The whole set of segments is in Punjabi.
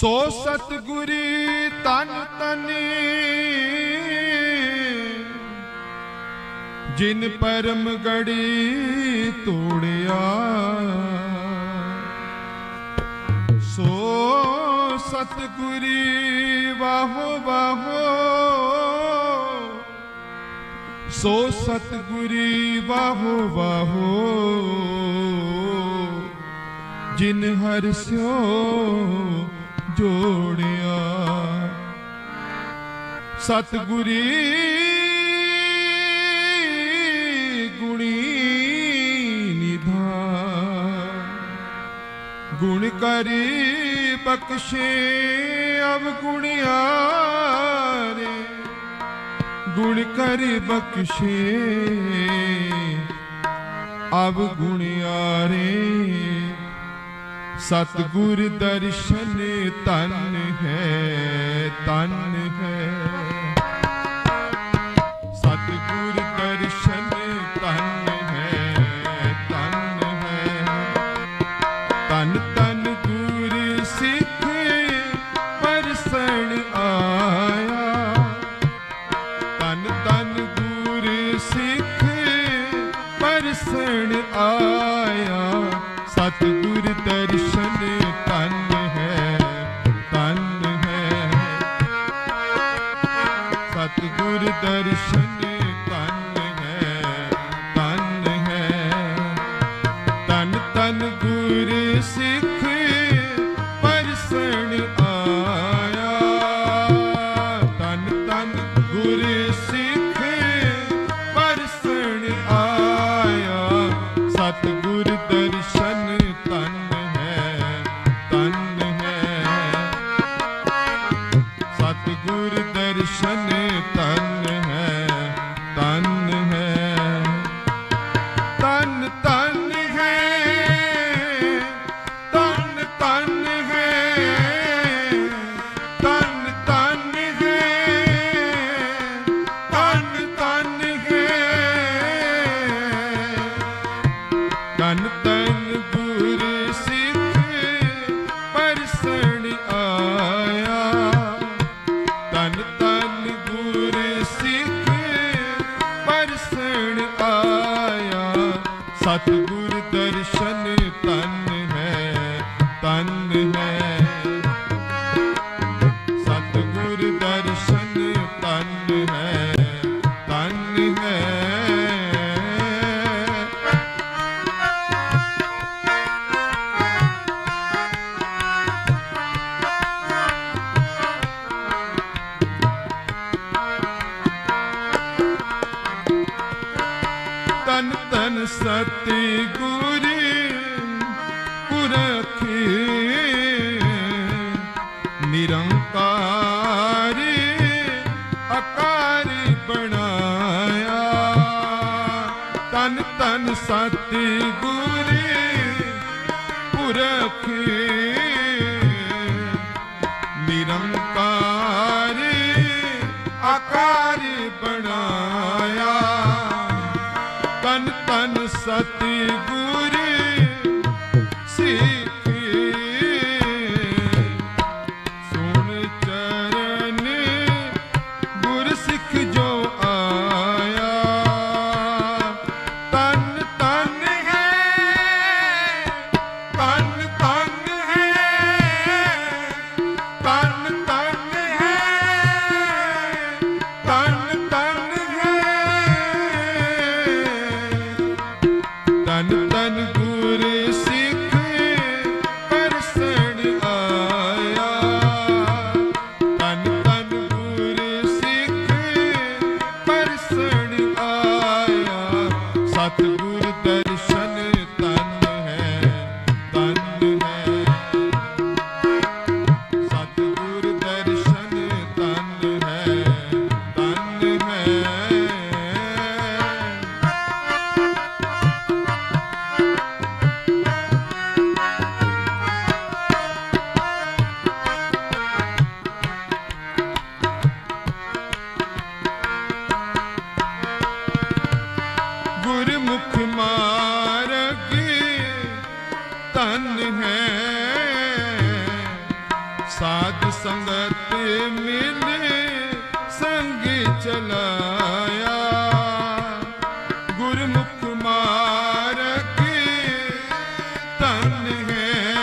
ਸੋ ਸਤਿਗੁਰੀ ਤਨ ਤਨੀ। ਜਿਨ ਪਰਮ ਗੜੀ ਤੋੜਿਆ। ਸੋ ਸਤਿਗੁਰੀ ਵਾਹੋ ਵਾਹੋ। ਸੋ ਸਤਿਗੁਰੀ ਵਾਹੋ ਵਾਹੋ। ਜਿਨ ਹਰ ਸਿਓ ਜੋੜਿਆ। ਸਤਿਗੁਰੀ ਗੁਣੀ ਨਿਧਾਨ। ਗੁਣ ਕਰੀ ਬਖਸ਼ੇ ਅਬ ਗੁਣਿਆਰੇ। ਗੁਣ ਕਰੀ ਬਖਸ਼ੇ ਅਬ ਗੁਣਿਆਰੇ। ਸਤਗੁਰ ਦਰਸ਼ਨ ਤਨ ਹੈ ਤਨ ਹੈ। ਸਤਿਗੁਰ ਦਰਸ਼ਨ ਧਨ ਹੈ, ਤਨ ਹੈ। ਤਨ ਤਨ ਗੁਰ ਸਿੱਖ ਪਰਸਣ ਆਇਆ। ਤਨ ਤਨ ਗੁਰ ਸਿੱਖ ਪਰਸਣ ਆਇਆ। ਸਤਿਗੁਰ ਸਤਗੁਰ ਸਤੀ ਗੁਰੀ ਪੁਰਖੀ ਨਿਰੰਕਾਰੀ ਅਕਾਰੀ ਬਣਾਇਆ। ਤਨ ਤਨ ਸਤੀ ਗੁਰੀ ਧਨ ਹੈ। ਸਾਧ ਸੰਗਤ ਮਿਲੇ ਸੰਗ ਚਲਾਇਆ। ਗੁਰਮੁਖ ਮਾਰਗ ਧਨ ਹੈ।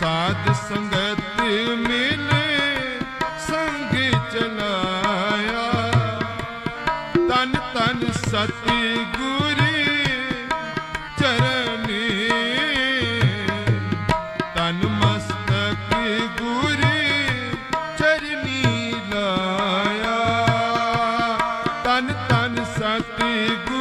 ਸਾਧ ਸੰਗਤ ਮਿਲੇ ਸੰਗ ਚਲਾਇਆ। ਤਨ ਤਨ ਸਤੀ ਤਨ ਤਨ ਸਤਿਗੁਰ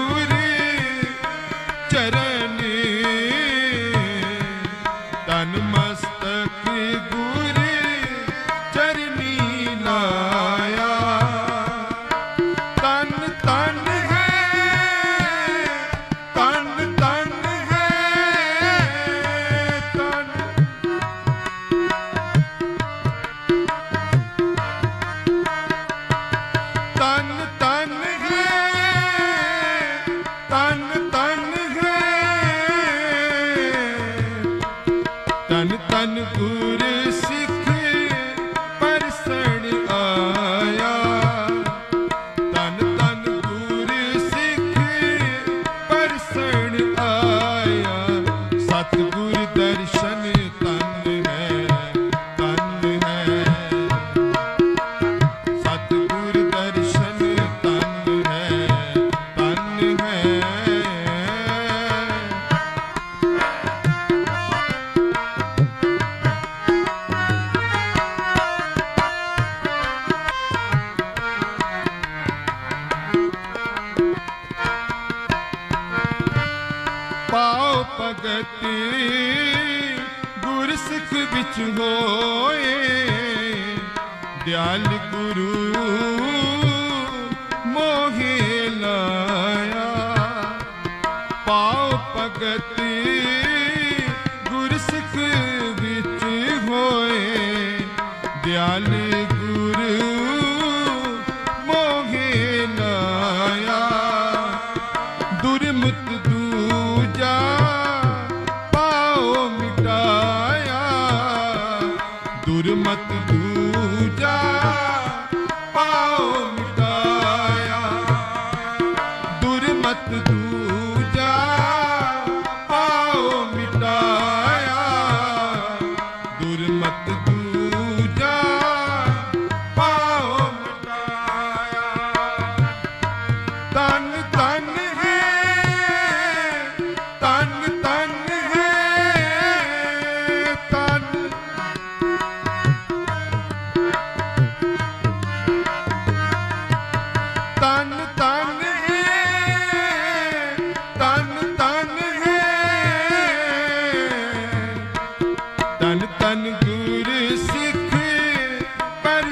ਭਗਤ ਗੁਰਸਿੱਖ ਵਿੱਚ ਹੋਏ। ਦਿਆਲ ਗੁਰੂ ਮੋਹੇ ਲਾਇਆ। ਪਾਉ ਭਗਤ ਗੁਰਸਿੱਖ ਵਿੱਚ ਹੋਏ। ਦਿਆਲ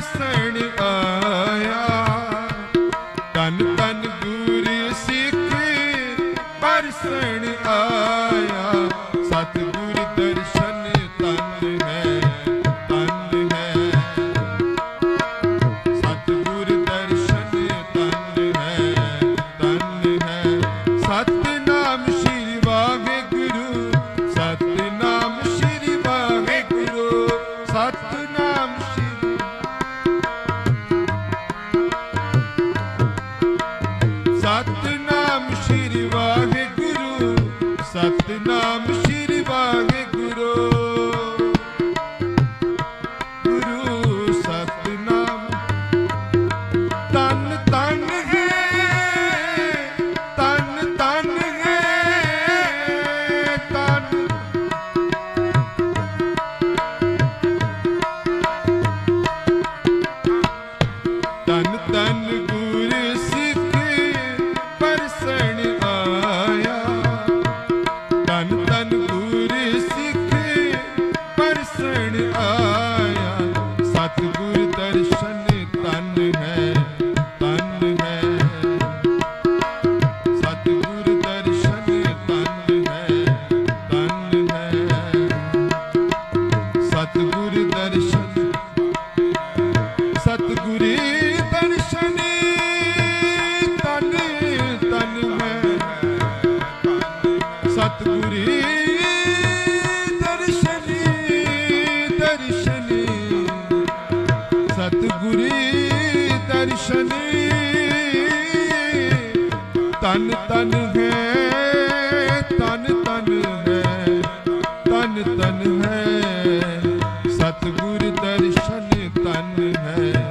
say pague ਤਨ ਤਨ ਹੈ ਤਨ ਤਨ ਹੈ ਤਨ ਤਨ ਹੈ। ਸਤਿਗੁਰ ਦਰਸ਼ਨ ਤਨ ਹੈ।